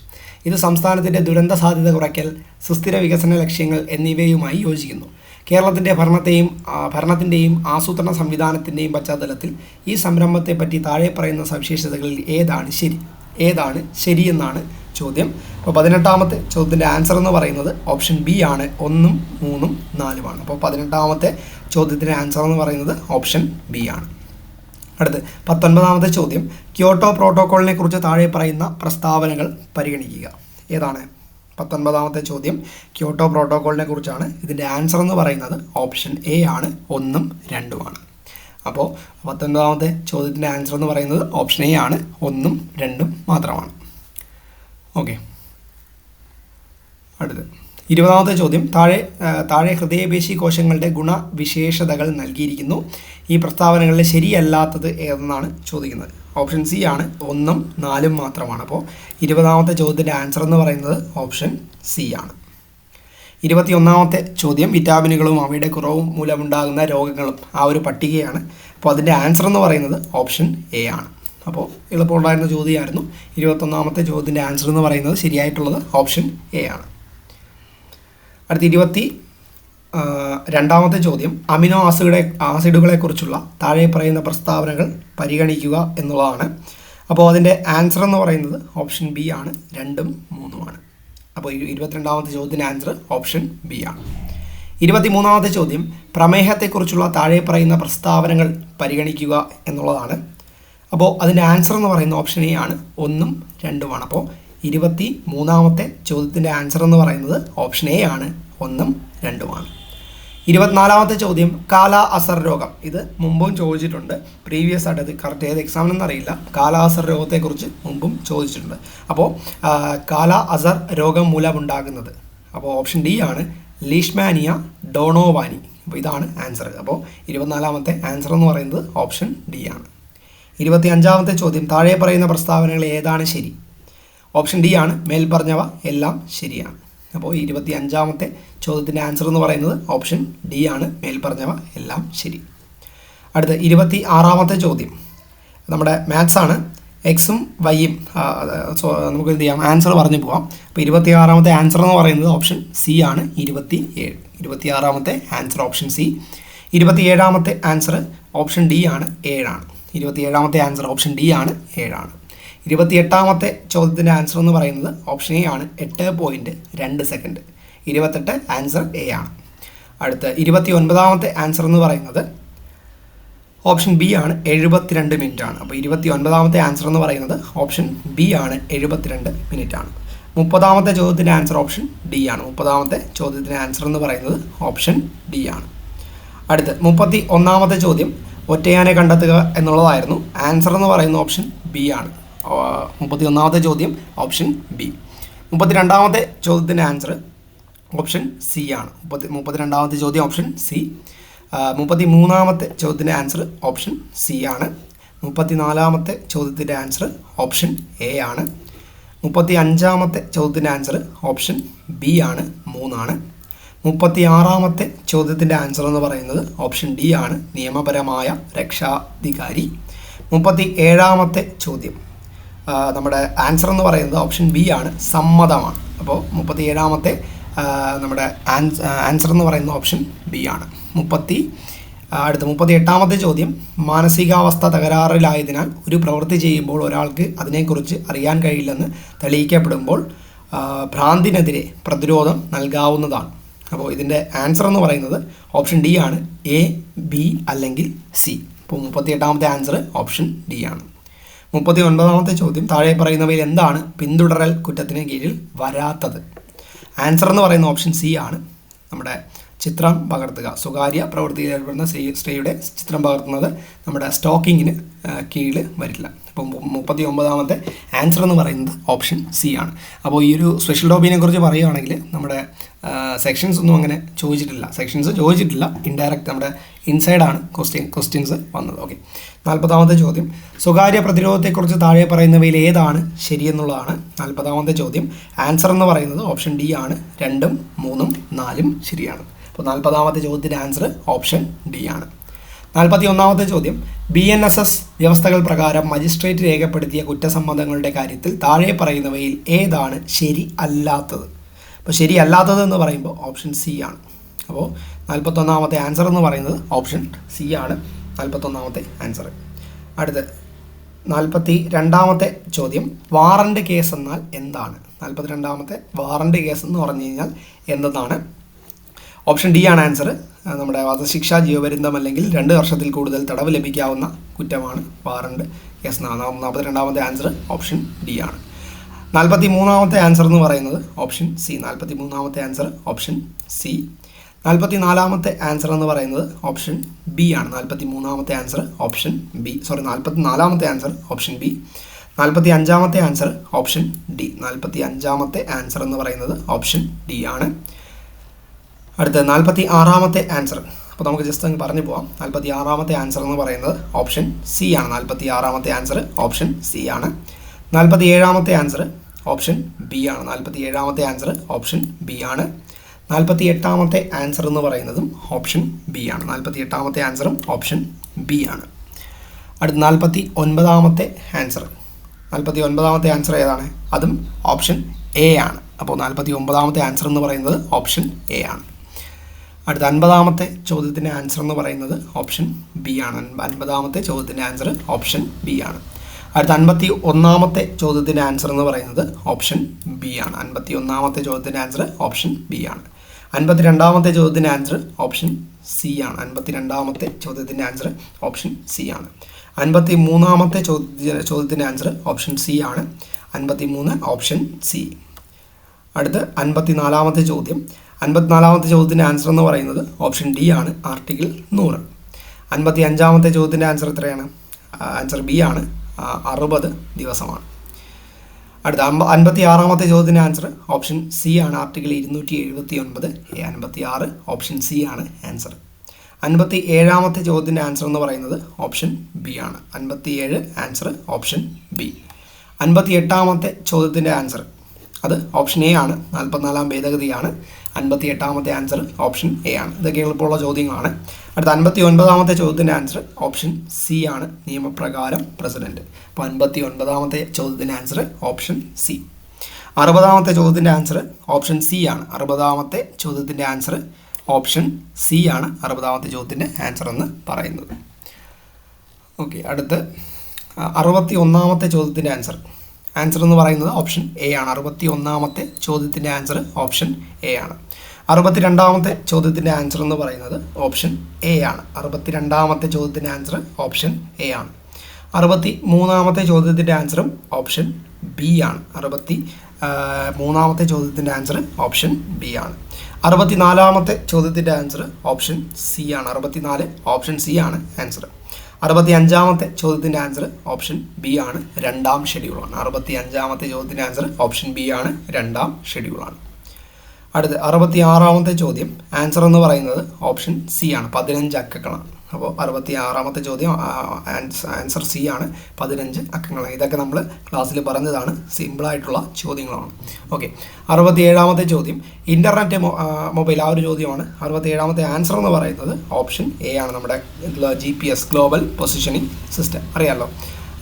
ഇത് സംസ്ഥാനത്തിന്റെ ദുരന്ത സാധ്യത കുറയ്ക്കൽ സുസ്ഥിര വികസന ലക്ഷ്യങ്ങൾ എന്നിവയുമായി യോജിക്കുന്നു. കേരളത്തിന്റെ ഭരണത്തെയും ഭരണത്തിന്റെയും ആസൂത്രണ സംവിധാനത്തിന്റെയും പശ്ചാത്തലത്തിൽ ഈ സംരംഭത്തെപ്പറ്റി താഴെ പറയുന്ന സവിശേഷതകളിൽ ഏതാണ് ശരി? ഏതാണ് ശരിയെന്നാണ് ചോദ്യം. അപ്പോൾ പതിനെട്ടാമത്തെ ചോദ്യത്തിന്റെ ആൻസർ എന്ന് പറയുന്നത് ഓപ്ഷൻ ബി ആണ്. ഒന്നും മൂന്നും നാലുമാണ്. അപ്പോൾ പതിനെട്ടാമത്തെ ചോദ്യത്തിന്റെ ആൻസർ എന്ന് പറയുന്നത് ഓപ്ഷൻ ബി ആണ്. അടുത്ത് പത്തൊൻപതാമത്തെ ചോദ്യം. ക്യോട്ടോ പ്രോട്ടോക്കോളിനെ കുറിച്ച് താഴെ പറയുന്ന പ്രസ്താവനകൾ പരിഗണിക്കുക. ഏതാണ്? പത്തൊൻപതാമത്തെ ചോദ്യം. ക്യോട്ടോ പ്രോട്ടോക്കോളിനെ കുറിച്ചാണ്. ഇതിന്റെ ആൻസർ എന്ന് പറയുന്നത് ഓപ്ഷൻ എ ആണ്. ഒന്നും രണ്ടുമാണ്. അപ്പോൾ പത്തൊൻപതാമത്തെ ചോദ്യത്തിന്റെ ആൻസർ എന്ന് പറയുന്നത് ഓപ്ഷൻ എ ആണ്. ഒന്നും രണ്ടും മാത്രമാണ്. ഓക്കെ അടുത്ത് ഇരുപതാമത്തെ ചോദ്യം. താഴെ താഴെ ഹൃദയപേശി കോശങ്ങളുടെ ഗുണവിശേഷതകൾ നൽകിയിരിക്കുന്നു. ഈ പ്രസ്താവനകളിൽ ശരിയല്ലാത്തത് ഏതെന്നാണ് ചോദിക്കുന്നത്? ഓപ്ഷൻ സി ആണ്. ഒന്നും നാലും മാത്രമാണ്. അപ്പോൾ ഇരുപതാമത്തെ ചോദ്യത്തിന്റെ ആൻസർ എന്ന് പറയുന്നത് ഓപ്ഷൻ സി ആണ്. ഇരുപത്തിയൊന്നാമത്തെ ചോദ്യം. വിറ്റാമിനുകളും അവയുടെ കുറവും മൂലമുണ്ടാകുന്ന രോഗങ്ങളും ആ ഒരു പട്ടികയാണ്. അപ്പോൾ അതിന്റെ ആൻസർ എന്ന് പറയുന്നത് ഓപ്ഷൻ എ ആണ്. അപ്പോൾ എളുപ്പമുണ്ടായിരുന്ന ചോദ്യമായിരുന്നു. ഇരുപത്തൊന്നാമത്തെ ചോദ്യത്തിന്റെ ആൻസർ എന്ന് പറയുന്നത് ശരിയായിട്ടുള്ളത് ഓപ്ഷൻ എ ആണ്. അടുത്ത ഇരുപത്തി രണ്ടാമത്തെ ചോദ്യം അമിനോ ആസിഡുകളെ ആസിഡുകളെക്കുറിച്ചുള്ള താഴെ പറയുന്ന പ്രസ്താവനകൾ പരിഗണിക്കുക എന്നുള്ളതാണ്. അപ്പോൾ അതിന്റെ ആൻസർ എന്ന് പറയുന്നത് ഓപ്ഷൻ ബി ആണ് രണ്ടും മൂന്നുമാണ് അപ്പോൾ ഇരു- ഇരുപത്തിരണ്ടാമത്തെ ചോദ്യത്തിന്റെ ആൻസർ ഓപ്ഷൻ ബി ആണ്. ഇരുപത്തിമൂന്നാമത്തെ ചോദ്യം പ്രമേഹത്തെക്കുറിച്ചുള്ള താഴെ പറയുന്ന പ്രസ്താവനകൾ പരിഗണിക്കുക എന്നുള്ളതാണ്. അപ്പോൾ അതിന്റെ ആൻസർ എന്ന് പറയുന്ന ഓപ്ഷൻ എ ആണ് ഒന്നും രണ്ടുമാണ് അപ്പോൾ ഇരുപത്തി മൂന്നാമത്തെ ചോദ്യത്തിന്റെ ആൻസർ എന്ന് പറയുന്നത് ഓപ്ഷൻ എ ആണ് ഒന്നും രണ്ടുമാണ് ഇരുപത്തിനാലാമത്തെ ചോദ്യം കാല അസർ രോഗം. ഇത് മുമ്പും ചോദിച്ചിട്ടുണ്ട്. പ്രീവിയസ് ആയിട്ട് അത് കറക്റ്റ് ഏത് എക്സാമിനെന്ന് അറിയില്ല. കാല അസർ രോഗത്തെക്കുറിച്ച് മുമ്പും ചോദിച്ചിട്ടുണ്ട്. അപ്പോൾ കാല അസർ രോഗം മൂലമുണ്ടാകുന്നത്. അപ്പോൾ ഓപ്ഷൻ ഡി ആണ് ലീഷ്മാനിയ ഡോണോവാനി. അപ്പോൾ ഇതാണ് ആൻസർ അപ്പോൾ ഇരുപത്തിനാലാമത്തെ ആൻസർ എന്ന് പറയുന്നത് ഓപ്ഷൻ ഡി ആണ്. ഇരുപത്തി അഞ്ചാമത്തെ ചോദ്യം. താഴെ പറയുന്ന പ്രസ്താവനകൾ ഏതാണ് ശരി? ഓപ്ഷൻ ഡി ആണ്. മേൽ പറഞ്ഞവ എല്ലാം ശരിയാണ്. അപ്പോൾ ഇരുപത്തി അഞ്ചാമത്തെ ചോദ്യത്തിന്റെ ആൻസർ എന്ന് പറയുന്നത് ഓപ്ഷൻ ഡി ആണ്. മേൽ പറഞ്ഞവ എല്ലാം ശരി. അടുത്ത ഇരുപത്തി ആറാമത്തെ ചോദ്യം. നമ്മുടെ മാത്സ് ആണ്. എക്സും വൈയും നമുക്ക് എന്ത് ചെയ്യാം? ആൻസർ പറഞ്ഞു പോകാം അപ്പോൾ ഇരുപത്തി ആറാമത്തെ ആൻസർ എന്ന് പറയുന്നത് ഓപ്ഷൻ സി ആണ്. ഇരുപത്തി ഏഴ് ഇരുപത്തി ആറാമത്തെ ആൻസർ ഓപ്ഷൻ സി. ഇരുപത്തി ഏഴാമത്തെ ആൻസർ ഓപ്ഷൻ ഡി ആണ്. ഏഴാണ്. ഇരുപത്തി ഏഴാമത്തെ ആൻസർ ഓപ്ഷൻ ഡി ആണ് ഏഴാണ്. ഇരുപത്തി എട്ടാമത്തെ ചോദ്യത്തിന്റെ ആൻസർ എന്ന് പറയുന്നത് ഓപ്ഷൻ എ ആണ് എട്ട് പോയിന്റ് രണ്ട് സെക്കൻഡ്. ഇരുപത്തെട്ട് ആൻസർ എ ആണ്. അടുത്ത ഇരുപത്തി ഒൻപതാമത്തെ ആൻസർ എന്ന് പറയുന്നത് ഓപ്ഷൻ ബി ആണ് എഴുപത്തിരണ്ട് മിനിറ്റ് ആണ് അപ്പോൾ ഇരുപത്തി ഒൻപതാമത്തെ ആൻസർ എന്ന് പറയുന്നത് ഓപ്ഷൻ ബി ആണ് എഴുപത്തിരണ്ട് മിനിറ്റ് ആണ് മുപ്പതാമത്തെ ചോദ്യത്തിന്റെ ആൻസർ ഓപ്ഷൻ ഡി ആണ്. മുപ്പതാമത്തെ ചോദ്യത്തിന്റെ ആൻസർ എന്ന് പറയുന്നത് ഓപ്ഷൻ ഡി ആണ്. അടുത്ത് മുപ്പത്തി ഒന്നാമത്തെ ചോദ്യം ഒറ്റയാനെ കണ്ടെത്തുക എന്നുള്ളതായിരുന്നു. ആൻസർ എന്ന് പറയുന്ന ഓപ്ഷൻ ബി ആണ്. മുപ്പത്തി ഒന്നാമത്തെ ചോദ്യം ഓപ്ഷൻ ബി മുപ്പത്തി രണ്ടാമത്തെ ചോദ്യത്തിന്റെ ആൻസർ ഓപ്ഷൻ സി ആണ്. മുപ്പത്തി മുപ്പത്തി രണ്ടാമത്തെ ചോദ്യം ഓപ്ഷൻ സി മുപ്പത്തി മൂന്നാമത്തെ ചോദ്യത്തിന്റെ ആൻസർ ഓപ്ഷൻ സി ആണ്. മുപ്പത്തി നാലാമത്തെ ചോദ്യത്തിന്റെ ആൻസർ ഓപ്ഷൻ എ ആണ്. മുപ്പത്തി അഞ്ചാമത്തെ ചോദ്യത്തിന്റെ ആൻസർ ഓപ്ഷൻ ബി ആണ്. മൂന്നാണ്. മുപ്പത്തി ആറാമത്തെ ചോദ്യത്തിന്റെ ആൻസർ എന്ന് പറയുന്നത് ഓപ്ഷൻ ഡി ആണ്. നിയമപരമായ രക്ഷാധികാരി. മുപ്പത്തി ഏഴാമത്തെ ചോദ്യം നമ്മുടെ ആൻസർ എന്ന് പറയുന്നത് ഓപ്ഷൻ ബി ആണ്. സമ്മതമാണ്. അപ്പോൾ മുപ്പത്തി ഏഴാമത്തെ നമ്മുടെ ആൻസർ എന്ന് പറയുന്ന ഓപ്ഷൻ ബി ആണ്. മുപ്പത്തി അടുത്ത മുപ്പത്തി എട്ടാമത്തെ ചോദ്യം. മാനസികാവസ്ഥ തകരാറിലായതിനാൽ ഒരു പ്രവൃത്തി ചെയ്യുമ്പോൾ ഒരാൾക്ക് അതിനെക്കുറിച്ച് അറിയാൻ കഴിയില്ലെന്ന് തെളിയിക്കപ്പെടുമ്പോൾ ഭ്രാന്തിനെതിരെ പ്രതിരോധം നൽകാവുന്നതാണ്. അപ്പോൾ ഇതിന്റെ ആൻസർ എന്ന് പറയുന്നത് ഓപ്ഷൻ ഡി ആണ്. എ ബി അല്ലെങ്കിൽ സി അപ്പോൾ മുപ്പത്തി എട്ടാമത്തെ ആൻസർ ഓപ്ഷൻ ഡി ആണ്. മുപ്പത്തി ഒൻപതാമത്തെ ചോദ്യം. താഴെ പറയുന്നവയിൽ എന്താണ് പിന്തുടരൽ കുറ്റത്തിന് കീഴിൽ വരാത്തത്? ആൻസർ എന്ന് പറയുന്ന ഓപ്ഷൻ സി ആണ്. നമ്മുടെ ചിത്രം പകർത്തുക. സ്വകാര്യ പ്രവൃത്തിയിൽ ഏർപ്പെടുന്ന സ്ത്രീ സ്ത്രീയുടെ ചിത്രം പകർത്തുന്നത് നമ്മുടെ സ്റ്റോക്കിങ്ങിന് കീഴിൽ വരില്ല. അപ്പോൾ മുപ്പത്തി ഒമ്പതാമത്തെ ആൻസർ എന്ന് പറയുന്നത് ഓപ്ഷൻ സി ആണ്. അപ്പോൾ ഈ ഒരു സ്പെഷ്യൽ ടോപ്പിനെ കുറിച്ച് പറയുകയാണെങ്കിൽ നമ്മുടെ സെക്ഷൻസ് ഒന്നും അങ്ങനെ ചോദിച്ചിട്ടില്ല. സെക്ഷൻസ് ചോദിച്ചിട്ടില്ല. ഇൻഡയറക്റ്റ് നമ്മുടെ ഇൻസൈഡാണ് ക്വസ്റ്റ്യൻ ക്വസ്റ്റ്യൻസ് വന്നത്. ഓക്കെ നാൽപ്പതാമത്തെ ചോദ്യം. സ്വകാര്യ പ്രതിരോധത്തെക്കുറിച്ച് താഴെ പറയുന്നവയിൽ ഏതാണ് ശരിയെന്നുള്ളതാണ് നാൽപ്പതാമത്തെ ചോദ്യം. ആൻസർ എന്ന് പറയുന്നത് ഓപ്ഷൻ ഡി ആണ്. രണ്ടും മൂന്നും നാലും ശരിയാണ്. അപ്പോൾ നാൽപ്പതാമത്തെ ചോദ്യത്തിന്റെ ആൻസർ ഓപ്ഷൻ ഡി ആണ്. നാൽപ്പത്തി ഒന്നാമത്തെ ചോദ്യം. ബി എൻ എസ് എസ് വ്യവസ്ഥകൾ പ്രകാരം മജിസ്ട്രേറ്റ് രേഖപ്പെടുത്തിയ കുറ്റസമ്മതങ്ങളുടെ കാര്യത്തിൽ താഴെ പറയുന്നവയിൽ ഏതാണ് ശരി അല്ലാത്തത്? അപ്പോൾ ശരിയല്ലാത്തത് എന്ന് പറയുമ്പോൾ ഓപ്ഷൻ സി ആണ്. അപ്പോൾ നാൽപ്പത്തൊന്നാമത്തെ ആൻസർ എന്ന് പറയുന്നത് ഓപ്ഷൻ സി ആണ്. നാൽപ്പത്തൊന്നാമത്തെ ആൻസർ. അടുത്ത് നാൽപ്പത്തി രണ്ടാമത്തെ ചോദ്യം വാറന്റ് കേസ് എന്നാൽ എന്താണ്? നാൽപ്പത്തി രണ്ടാമത്തെ വാറന്റ് കേസ് എന്ന് പറഞ്ഞു കഴിഞ്ഞാൽ എന്തെന്നാണ് ഓപ്ഷൻ ഡി ആണ് ആൻസർ. നമ്മുടെ വധശിക്ഷ ജീവപര്യന്തം അല്ലെങ്കിൽ രണ്ട് വർഷത്തിൽ കൂടുതൽ തടവ് ലഭിക്കാവുന്ന കുറ്റമാണ് വാറണ്ട്. എസ് നാൽപ്പത്തി രണ്ടാമത്തെ ആൻസർ ഓപ്ഷൻ ഡി ആണ്. നാൽപ്പത്തി മൂന്നാമത്തെ ആൻസർ എന്ന് പറയുന്നത് ഓപ്ഷൻ സി. നാൽപ്പത്തി മൂന്നാമത്തെ ആൻസർ ഓപ്ഷൻ സി. നാൽപ്പത്തി നാലാമത്തെ ആൻസർ എന്ന് പറയുന്നത് ഓപ്ഷൻ ബി ആണ്. നാൽപ്പത്തി മൂന്നാമത്തെ ആൻസർ ഓപ്ഷൻ ബി. സോറി നാൽപ്പത്തി നാലാമത്തെ ആൻസർ ഓപ്ഷൻ ബി. നാൽപ്പത്തി അഞ്ചാമത്തെ ആൻസർ ഓപ്ഷൻ ഡി. നാൽപ്പത്തി അഞ്ചാമത്തെ ആൻസർ എന്ന് പറയുന്നത് ഓപ്ഷൻ ഡി ആണ്. അടുത്ത നാൽപ്പത്തി ആറാമത്തെ ആൻസർ അപ്പോൾ നമുക്ക് ജസ്റ്റ് അങ്ങ് പറഞ്ഞു പോവാം. നാൽപ്പത്തി ആറാമത്തെ ആൻസർ എന്ന് പറയുന്നത് ഓപ്ഷൻ സി ആണ്. നാൽപ്പത്തി ആറാമത്തെ ആൻസർ ഓപ്ഷൻ സി ആണ്. നാൽപ്പത്തി ഏഴാമത്തെ ആൻസർ ഓപ്ഷൻ ബി ആണ്. നാൽപ്പത്തി ഏഴാമത്തെ ആൻസർ ഓപ്ഷൻ ബി ആണ്. നാൽപ്പത്തി എട്ടാമത്തെ ആൻസർ എന്ന് പറയുന്നതും ഓപ്ഷൻ ബി ആണ്. നാൽപ്പത്തി എട്ടാമത്തെ ആൻസറും ഓപ്ഷൻ ബി ആണ്. അടുത്ത നാൽപ്പത്തി ഒൻപതാമത്തെ ആൻസർ നാൽപ്പത്തി ഒൻപതാമത്തെ ആൻസർ ഏതാണ്? അതും ഓപ്ഷൻ എ ആണ്. അപ്പോൾ നാൽപ്പത്തി ഒമ്പതാമത്തെ ആൻസർ എന്ന് പറയുന്നത് ഓപ്ഷൻ എ ആണ്. അടുത്ത അൻപതാമത്തെ ചോദ്യത്തിന്റെ ആൻസർ എന്ന് പറയുന്നത് ഓപ്ഷൻ ബി ആണ്. അൻപ- അൻപതാമത്തെ ചോദ്യത്തിന്റെ ആൻസർ ഓപ്ഷൻ ബി ആണ്. അടുത്ത അൻപത്തി ഒന്നാമത്തെ ചോദ്യത്തിന്റെ ആൻസർ എന്ന് പറയുന്നത് ഓപ്ഷൻ ബി ആണ്. അൻപത്തി ഒന്നാമത്തെ ചോദ്യത്തിന്റെ ആൻസർ ഓപ്ഷൻ ബി ആണ്. അൻപത്തി രണ്ടാമത്തെ ചോദ്യത്തിന്റെ ആൻസർ ഓപ്ഷൻ സി ആണ്. അൻപത്തി രണ്ടാമത്തെ ചോദ്യത്തിന്റെ ആൻസർ ഓപ്ഷൻ സി ആണ്. അൻപത്തി മൂന്നാമത്തെ ചോദ്യ ചോദ്യത്തിന്റെ ആൻസർ ഓപ്ഷൻ സി ആണ്. അൻപത്തി മൂന്ന് ഓപ്ഷൻ സി അടുത്ത് അൻപത്തി നാലാമത്തെ ചോദ്യം. അൻപത്തിനാലാമത്തെ ചോദ്യത്തിന്റെ ആൻസർ എന്ന് പറയുന്നത് ഓപ്ഷൻ ഡി ആണ് ആർട്ടിക്കിൾ നൂറ്. അൻപത്തി അഞ്ചാമത്തെ ചോദ്യത്തിന്റെ ആൻസർ എത്രയാണ് ആൻസർ ബി ആണ്. അറുപത് ദിവസമാണ്. അടുത്ത അമ്പ അൻപത്തി ആറാമത്തെ ചോദ്യത്തിന്റെ ആൻസർ ഓപ്ഷൻ സി ആണ് ആർട്ടിക്കിൾ ഇരുന്നൂറ്റി എഴുപത്തി ഒൻപത് എ അൻപത്തി ആറ് ഓപ്ഷൻ സി ആണ് ആൻസർ അൻപത്തി ഏഴാമത്തെ ചോദ്യത്തിന്റെ ആൻസർ എന്ന് പറയുന്നത് ഓപ്ഷൻ ബി ആണ്. അൻപത്തി ഏഴ് ആൻസർ ഓപ്ഷൻ ബി അൻപത്തി എട്ടാമത്തെ ചോദ്യത്തിന്റെ ആൻസർ അത് ഓപ്ഷൻ എ ആണ്. നാൽപ്പത്തിനാലാം ഭേദഗതിയാണ്. അൻപത്തി എട്ടാമത്തെ ആൻസർ ഓപ്ഷൻ എ ആണ് ഇതൊക്കെ എളുപ്പമുള്ള ചോദ്യങ്ങളാണ്. അടുത്ത അൻപത്തി ഒൻപതാമത്തെ ചോദ്യത്തിന്റെ ആൻസർ ഓപ്ഷൻ സി ആണ്. നിയമപ്രകാരം പ്രസിഡന്റ് അപ്പോൾ അൻപത്തി ഒൻപതാമത്തെ ചോദ്യത്തിന്റെ ആൻസർ ഓപ്ഷൻ സി അറുപതാമത്തെ ചോദ്യത്തിന്റെ ആൻസർ ഓപ്ഷൻ സി ആണ്. അറുപതാമത്തെ ചോദ്യത്തിന്റെ ആൻസർ ഓപ്ഷൻ സി ആണ് അറുപതാമത്തെ ചോദ്യത്തിന്റെ ആൻസർ എന്ന് പറയുന്നത്. ഓക്കെ അടുത്ത് അറുപത്തി ഒന്നാമത്തെ ചോദ്യത്തിന്റെ ആൻസർ ആൻസർ എന്ന് പറയുന്നത് ഓപ്ഷൻ എ ആണ്. അറുപത്തി ഒന്നാമത്തെ ചോദ്യത്തിന്റെ ആൻസർ ഓപ്ഷൻ എ ആണ്. അറുപത്തി രണ്ടാമത്തെ ചോദ്യത്തിന്റെ ആൻസർ എന്ന് പറയുന്നത് ഓപ്ഷൻ എ ആണ്. അറുപത്തി രണ്ടാമത്തെ ചോദ്യത്തിന്റെ ആൻസർ ഓപ്ഷൻ എ ആണ്. അറുപത്തി മൂന്നാമത്തെ ചോദ്യത്തിന്റെ ആൻസറും ഓപ്ഷൻ ബി ആണ്. അറുപത്തി മൂന്നാമത്തെ ചോദ്യത്തിന്റെ ആൻസർ ഓപ്ഷൻ ബി ആണ്. അറുപത്തി നാലാമത്തെ ചോദ്യത്തിന്റെ ആൻസർ ഓപ്ഷൻ സി ആണ്. അറുപത്തിനാല് ഓപ്ഷൻ സി ആണ് ആൻസർ അറുപത്തി അഞ്ചാമത്തെ ചോദ്യത്തിന്റെ ആൻസർ ഓപ്ഷൻ ബി ആണ്. രണ്ടാം ഷെഡ്യൂളാണ് അറുപത്തി അഞ്ചാമത്തെ ചോദ്യത്തിന്റെ ആൻസർ ഓപ്ഷൻ ബി ആണ്. രണ്ടാം ഷെഡ്യൂളാണ് അടുത്ത് അറുപത്തി ആറാമത്തെ ചോദ്യം. ആൻസർ എന്ന് പറയുന്നത് ഓപ്ഷൻ സി ആണ്. പതിനഞ്ച് അക്കങ്ങളാണ്. അപ്പോൾ അറുപത്തി ആറാമത്തെ ചോദ്യം ആൻസ്- ആൻസർ സി ആണ്. പതിനഞ്ച് അക്കങ്ങൾ ഇതൊക്കെ നമ്മൾ ക്ലാസ്സിൽ പറഞ്ഞതാണ്. സിമ്പിളായിട്ടുള്ള ചോദ്യങ്ങളാണ്. ഓക്കെ അറുപത്തി ഏഴാമത്തെ ചോദ്യം. ഇന്റർനെറ്റ് മൊബൈൽ ആ ഒരു ചോദ്യമാണ്. അറുപത്തി ഏഴാമത്തെ ആൻസർ എന്ന് പറയുന്നത് ഓപ്ഷൻ എ ആണ്. നമ്മുടെ G P S global positioning system അറിയാമല്ലോ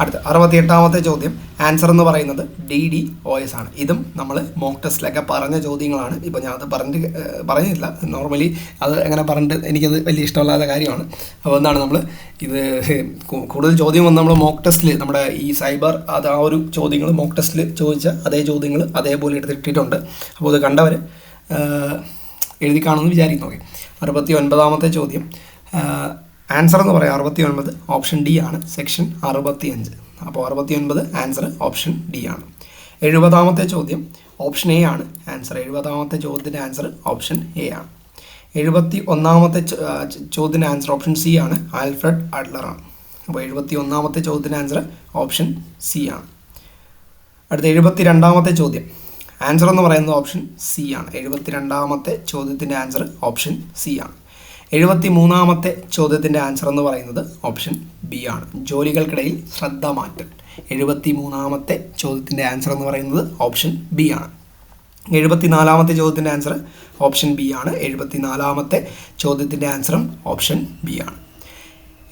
അടുത്ത അറുപത്തി എട്ടാമത്തെ ചോദ്യം. ആൻസർ എന്ന് പറയുന്നത് ഡി ഡി ഒ എസ് ആണ്. ഇതും നമ്മൾ മോക്ക് ടെസ്റ്റിലൊക്കെ പറഞ്ഞ ചോദ്യങ്ങളാണ്. ഇപ്പോൾ ഞാൻ അത് പറഞ്ഞിട്ട് ഏഹ്, പറഞ്ഞില്ല നോർമലി അത് അങ്ങനെ പറഞ്ഞിട്ട് എനിക്കത് വലിയ ഇഷ്ടമല്ലാത്ത കാര്യമാണ്. അപ്പോൾ എന്താണ് നമ്മൾ ഇത് കൂടുതൽ ചോദ്യം വന്ന് നമ്മൾ മോക്ക് ടെസ്റ്റിൽ നമ്മുടെ ഈ സൈബർ അത് ആ ഒരു ചോദ്യങ്ങൾ മോക്ക് ടെസ്റ്റിൽ ചോദിച്ച അതേ ചോദ്യങ്ങൾ അതേപോലെ എടുത്തിട്ടിട്ടുണ്ട് അപ്പോൾ ഇത് കണ്ടവർ എഴുതി കാണുമെന്ന് വിചാരിക്കുന്നു. ഓക്കെ. അറുപത്തി ഒൻപതാമത്തെ ചോദ്യം ആൻസർ എന്ന് പറയാം അറുപത്തി ഒൻപത് ഓപ്ഷൻ ഡി ആണ്. സെക്ഷൻ അറുപത്തി അഞ്ച് അപ്പോൾ അറുപത്തി ഒൻപത് ആൻസർ ഓപ്ഷൻ ഡി ആണ്. എഴുപതാമത്തെ ചോദ്യം ഓപ്ഷൻ എ ആണ്. ആൻസർ എഴുപതാമത്തെ ചോദ്യത്തിന്റെ ആൻസർ ഓപ്ഷൻ എ ആണ്. എഴുപത്തി ഒന്നാമത്തെ ചോദ്യത്തിന്റെ ആൻസർ ഓപ്ഷൻ സി ആണ്. ആൽഫ്രഡ് അഡ്ലർ ആണ്. അപ്പോൾ എഴുപത്തി ഒന്നാമത്തെ ചോദ്യത്തിന്റെ ആൻസർ ഓപ്ഷൻ സി ആണ്. അടുത്ത എഴുപത്തി രണ്ടാമത്തെ ചോദ്യം. ആൻസർ എന്ന് പറയുന്നത് ഓപ്ഷൻ സി ആണ്. എഴുപത്തി രണ്ടാമത്തെ ചോദ്യത്തിന്റെ ആൻസർ ഓപ്ഷൻ സി ആണ്. എഴുപത്തി മൂന്നാമത്തെ ചോദ്യത്തിന്റെ ആൻസർ എന്ന് പറയുന്നത് ഓപ്ഷൻ ബി ആണ്. ജോലികൾക്കിടയിൽ ശ്രദ്ധ മാറ്റൽ. എഴുപത്തി മൂന്നാമത്തെ ചോദ്യത്തിന്റെ ആൻസർ എന്ന് പറയുന്നത് ഓപ്ഷൻ ബി ആണ്. എഴുപത്തി നാലാമത്തെ ചോദ്യത്തിന്റെ ആൻസർ ഓപ്ഷൻ ബി ആണ്. എഴുപത്തി നാലാമത്തെ ചോദ്യത്തിന്റെ ആൻസറും ഓപ്ഷൻ ബി ആണ്.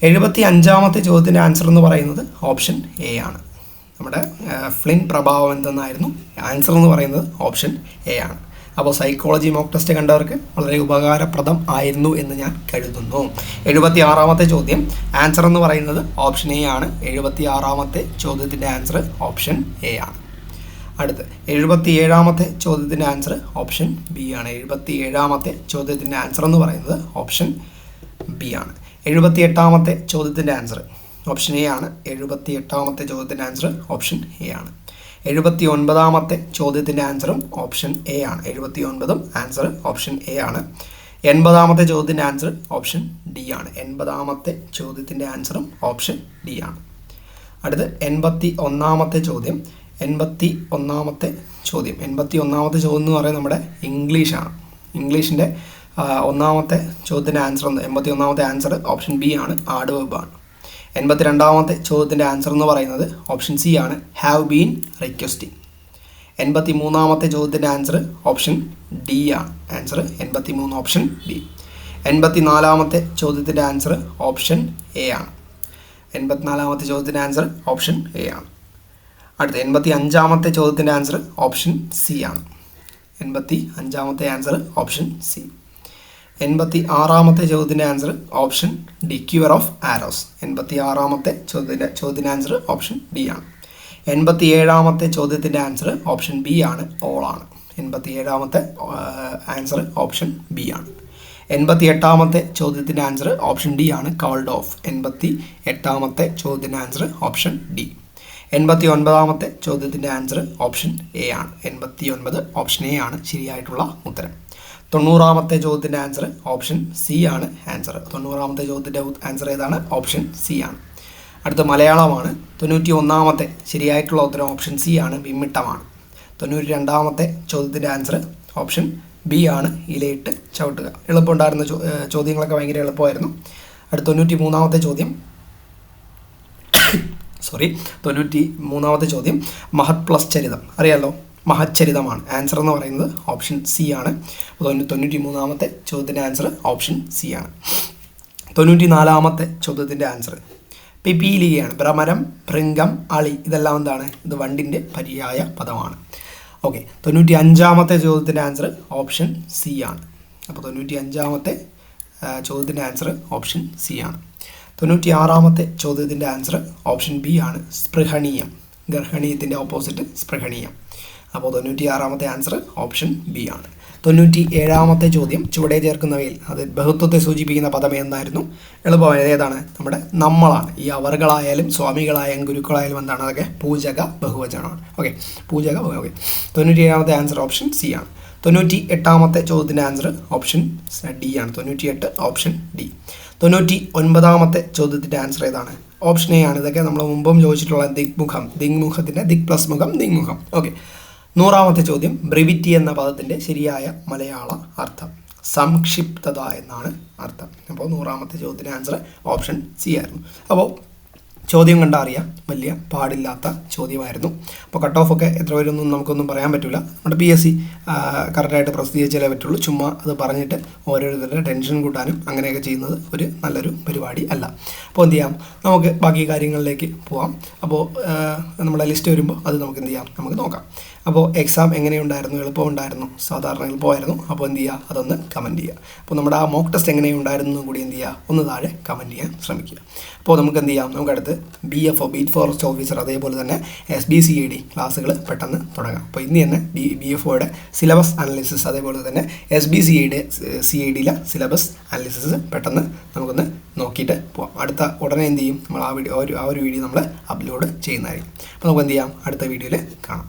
എഴുപത്തി അഞ്ചാമത്തെ ചോദ്യത്തിന്റെ ആൻസർ എന്ന് പറയുന്നത് ഓപ്ഷൻ എ ആണ്. നമ്മുടെ ഫ്ലിൻ പ്രഭാവം എന്തെന്നായിരുന്നു? ആൻസർ എന്ന് പറയുന്നത് ഓപ്ഷൻ എ ആണ്. അപ്പോൾ സൈക്കോളജി മോക്ക് ടെസ്റ്റ് കണ്ടവർക്ക് വളരെ ഉപകാരപ്രദം ആയിരുന്നു എന്ന് ഞാൻ കരുതുന്നു. എഴുപത്തി ആറാമത്തെ ചോദ്യം. ആൻസർ എന്ന് പറയുന്നത് ഓപ്ഷൻ എ ആണ്. എഴുപത്തി ആറാമത്തെ ചോദ്യത്തിന്റെ ആൻസർ ഓപ്ഷൻ എ ആണ്. അടുത്ത്. എഴുപത്തി ഏഴാമത്തെ ചോദ്യത്തിന്റെ ആൻസർ ഓപ്ഷൻ ബി ആണ്. എഴുപത്തി ഏഴാമത്തെ ചോദ്യത്തിന്റെ ആൻസർ എന്ന് പറയുന്നത് ഓപ്ഷൻ ബി ആണ്. എഴുപത്തി എട്ടാമത്തെ ചോദ്യത്തിന്റെ ആൻസർ ഓപ്ഷൻ എ ആണ്. എഴുപത്തി എട്ടാമത്തെ ചോദ്യത്തിന്റെ ആൻസർ ഓപ്ഷൻ എ ആണ്. എഴുപത്തി ഒൻപതാമത്തെ ചോദ്യത്തിന്റെ ആൻസറും ഓപ്ഷൻ എ ആണ്. എഴുപത്തി ഒൻപതും ആൻസർ ഓപ്ഷൻ എ ആണ്. എൺപതാമത്തെ ചോദ്യത്തിന്റെ ആൻസർ ഓപ്ഷൻ ഡി ആണ്. എൺപതാമത്തെ ചോദ്യത്തിന്റെ ആൻസറും ഓപ്ഷൻ ഡി ആണ്. അടുത്ത് എൺപത്തി ഒന്നാമത്തെ ചോദ്യം. എൺപത്തി ഒന്നാമത്തെ ചോദ്യം. എൺപത്തി ഒന്നാമത്തെ ചോദ്യം എന്ന് പറയുന്നത് നമ്മുടെ ഇംഗ്ലീഷാണ് ഇംഗ്ലീഷിന്റെ ഒന്നാമത്തെ ചോദ്യത്തിന്റെ ആൻസർ എൺപത്തി ഒന്നാമത്തെ ആൻസർ ഓപ്ഷൻ ബി ആണ്. ആഡ് വെബ് ആണ് എൺപത്തി രണ്ടാമത്തെ ചോദ്യത്തിന്റെ ആൻസർ എന്ന് പറയുന്നത് ഓപ്ഷൻ സി ആണ്. ഹാവ് ബീൻ റിക്വസ്റ്റിംഗ് എൺപത്തി മൂന്നാമത്തെ ചോദ്യത്തിന്റെ ആൻസർ ഓപ്ഷൻ ഡി ആണ്. ആൻസർ എൺപത്തി മൂന്ന് ഓപ്ഷൻ ഡി എൺപത്തി നാലാമത്തെ ചോദ്യത്തിന്റെ ആൻസർ ഓപ്ഷൻ എ ആണ്. എൺപത്തിനാലാമത്തെ ചോദ്യത്തിന്റെ ആൻസർ ഓപ്ഷൻ എ ആണ്. അടുത്ത എൺപത്തി അഞ്ചാമത്തെ ചോദ്യത്തിന്റെ ആൻസർ ഓപ്ഷൻ സി ആണ്. എൺപത്തി അഞ്ചാമത്തെ ആൻസർ ഓപ്ഷൻ സി എൺപത്തി ആറാമത്തെ ചോദ്യത്തിന്റെ answer option D quiver of arrows എൺപത്തി ആറാമത്തെ ചോദ്യത്തിന്റെ ചോദ്യത്തിന്റെ ആൻസർ ഓപ്ഷൻ ഡി ആണ്. എൺപത്തി ഏഴാമത്തെ ചോദ്യത്തിന്റെ ആൻസർ ഓപ്ഷൻ ബി ആണ് ഓൾ ആണ്. എൺപത്തി ഏഴാമത്തെ ആൻസർ ഓപ്ഷൻ ബി ആണ്. എൺപത്തി എട്ടാമത്തെ ചോദ്യത്തിന്റെ ആൻസർ ഓപ്ഷൻ ഡി ആണ് കോൾഡ് ഓഫ് എൺപത്തി എട്ടാമത്തെ ചോദ്യത്തിന്റെ ആൻസർ ഓപ്ഷൻ ഡി എൺപത്തി ഒൻപതാമത്തെ ചോദ്യത്തിന്റെ ആൻസർ ഓപ്ഷൻ എ ആണ്. എൺപത്തി ഒൻപത് ഓപ്ഷൻ എ ആണ് ശരിയായിട്ടുള്ള ഉത്തരം. തൊണ്ണൂറാമത്തെ ചോദ്യത്തിന്റെ ആൻസർ ഓപ്ഷൻ സി ആണ് ആൻസർ തൊണ്ണൂറാമത്തെ ചോദ്യത്തിന്റെ ആൻസർ ഏതാണ്? ഓപ്ഷൻ സി ആണ്. അടുത്ത മലയാളമാണ്. തൊണ്ണൂറ്റി ഒന്നാമത്തെ ശരിയായിട്ടുള്ള ഉത്തരം ഓപ്ഷൻ സി ആണ് വിമ്മിട്ടമാണ് തൊണ്ണൂറ്റി രണ്ടാമത്തെ ചോദ്യത്തിന്റെ ആൻസർ ഓപ്ഷൻ ബി ആണ് ഇലയിട്ട് ചവിട്ടുക. എളുപ്പമുണ്ടായിരുന്ന ചോദ്യങ്ങളൊക്കെ ഭയങ്കര എളുപ്പമായിരുന്നു. അടുത്ത തൊണ്ണൂറ്റി മൂന്നാമത്തെ ചോദ്യം. സോറി തൊണ്ണൂറ്റി മൂന്നാമത്തെ ചോദ്യം. മഹത് പ്ലസ് ചരിതം. അറിയാലോ? മഹച്ചരിതമാണ്. ആൻസർ എന്ന് പറയുന്നത് ഓപ്ഷൻ സി ആണ്. തൊണ്ണൂറ്റി മൂന്നാമത്തെ ചോദ്യത്തിന്റെ ആൻസർ ഓപ്ഷൻ സി ആണ്. തൊണ്ണൂറ്റി നാലാമത്തെ ചോദ്യത്തിന്റെ ആൻസർ പിപീലികയാണ്. ഭ്രമരം ഭൃംഗം അളി ഇതെല്ലാം എന്താണ്? ഇത് വണ്ടിന്റെ പര്യായ പദമാണ്. ഓക്കെ തൊണ്ണൂറ്റി അഞ്ചാമത്തെ ചോദ്യത്തിന്റെ ആൻസർ ഓപ്ഷൻ സി ആണ്. അപ്പോൾ തൊണ്ണൂറ്റി അഞ്ചാമത്തെ ചോദ്യത്തിന്റെ ആൻസർ ഓപ്ഷൻ സി ആണ്. തൊണ്ണൂറ്റി ആറാമത്തെ ചോദ്യത്തിന്റെ ആൻസർ ഓപ്ഷൻ ബി ആണ്. സ്പൃഹണീയം. ഗർഹണീയത്തിന്റെ ഓപ്പോസിറ്റ് സ്പൃഹണീയം. അപ്പോൾ തൊണ്ണൂറ്റി ആറാമത്തെ ആൻസർ ഓപ്ഷൻ ബി ആണ്. തൊണ്ണൂറ്റി ഏഴാമത്തെ ചോദ്യം ചുവടെ ചേർക്കുന്നവയിൽ അത് ബഹുത്വത്തെ സൂചിപ്പിക്കുന്ന പദം എന്തായിരുന്നു? എളുപ്പമായ ഏതാണ് നമ്മുടെ നമ്മളാണ്. ഈ അവറുകളായാലും സ്വാമികളായാലും ഗുരുക്കളായാലും എന്താണ്? അതൊക്കെ പൂജക ബഹുവചനമാണ്. ഓക്കെ പൂജക ഓക്കെ തൊണ്ണൂറ്റി ഏഴാമത്തെ ആൻസർ ഓപ്ഷൻ സി ആണ്. തൊണ്ണൂറ്റി എട്ടാമത്തെ ചോദ്യത്തിന്റെ ആൻസർ ഓപ്ഷൻ ഡി ആണ്. തൊണ്ണൂറ്റി എട്ട് ഓപ്ഷൻ ഡി തൊണ്ണൂറ്റി ഒൻപതാമത്തെ ചോദ്യത്തിന്റെ ആൻസർ ഏതാണ്? ഓപ്ഷൻ എ ആണ്. ഇതൊക്കെ നമ്മൾ മുമ്പും ചോദിച്ചിട്ടുള്ള ദിഗ്മുഖം. ദിഗ്മുഖത്തിന്റെ ദിഗ് പ്ലസ് മുഖം ദിഗ്മുഖം. ഓക്കെ നൂറാമത്തെ ചോദ്യം ബ്രിവിറ്റി എന്ന പദത്തിന്റെ ശരിയായ മലയാള അർത്ഥം. സംക്ഷിപ്തത എന്നാണ് അർത്ഥം. അപ്പോൾ നൂറാമത്തെ ചോദ്യത്തിന്റെ ആൻസർ ഓപ്ഷൻ സി ആയിരുന്നു. അപ്പോൾ ചോദ്യം കണ്ടാൽ അറിയാം. വലിയ പാടില്ലാത്ത ചോദ്യമായിരുന്നു. അപ്പോൾ കട്ട് ഓഫ് ഒക്കെ എത്ര വരുമെന്നും നമുക്കൊന്നും പറയാൻ പറ്റില്ല നമ്മുടെ പി എസ് സി കറക്റ്റായിട്ട് പ്രസിദ്ധീകരിച്ചാലേ പറ്റുള്ളൂ. ചുമ്മാ അത് പറഞ്ഞിട്ട് ഓരോരുത്തരുടെ ടെൻഷൻ കൂട്ടാനും അങ്ങനെയൊക്കെ ചെയ്യുന്നത് ഒരു നല്ലൊരു പരിപാടി അല്ല. അപ്പോൾ എന്ത് ചെയ്യാം? നമുക്ക് ബാക്കി കാര്യങ്ങളിലേക്ക് പോവാം. അപ്പോൾ നമ്മുടെ ലിസ്റ്റ് വരുമ്പോൾ അത് നമുക്ക് എന്ത് ചെയ്യാം? നമുക്ക് നോക്കാം. അപ്പോൾ എക്സാം എങ്ങനെയുണ്ടായിരുന്നു? എളുപ്പമുണ്ടായിരുന്നു. സാധാരണ എളുപ്പമായിരുന്നു. അപ്പോൾ എന്ത് ചെയ്യുക അതൊന്ന് കമന്റ് ചെയ്യുക അപ്പോൾ നമ്മുടെ ആ മോക്ക് ടെസ്റ്റ് എങ്ങനെയുണ്ടായിരുന്നു കൂടി എന്ത് ചെയ്യുക ഒന്ന് താഴെ കമന്റ് ചെയ്യാൻ ശ്രമിക്കുക. അപ്പോൾ നമുക്ക് എന്ത് ചെയ്യാം? നമുക്ക് അടുത്ത് B F O beat forest officer അതേപോലെ തന്നെ S B C E D ക്ലാസ്സുകൾ പെട്ടെന്ന് തുടങ്ങാം. അപ്പോൾ ഇന്ന് തന്നെ ബി ബി എഫ് ഒയുടെ സിലബസ് അനാലിസിസ് അതേപോലെ തന്നെ S B C E D C I ഡിയിലെ syllabus analysis പെട്ടെന്ന് നമുക്കൊന്ന് നോക്കിയിട്ട് പോവാം. അടുത്ത ഉടനെ എന്ത് ചെയ്യും? നമ്മൾ ആ വീഡിയോ ആ ഒരു വീഡിയോ നമ്മൾ അപ്ലോഡ് ചെയ്യുന്നതായിരിക്കും. അപ്പോൾ നമുക്ക് എന്ത് ചെയ്യാം? അടുത്ത വീഡിയോയിൽ കാണാം.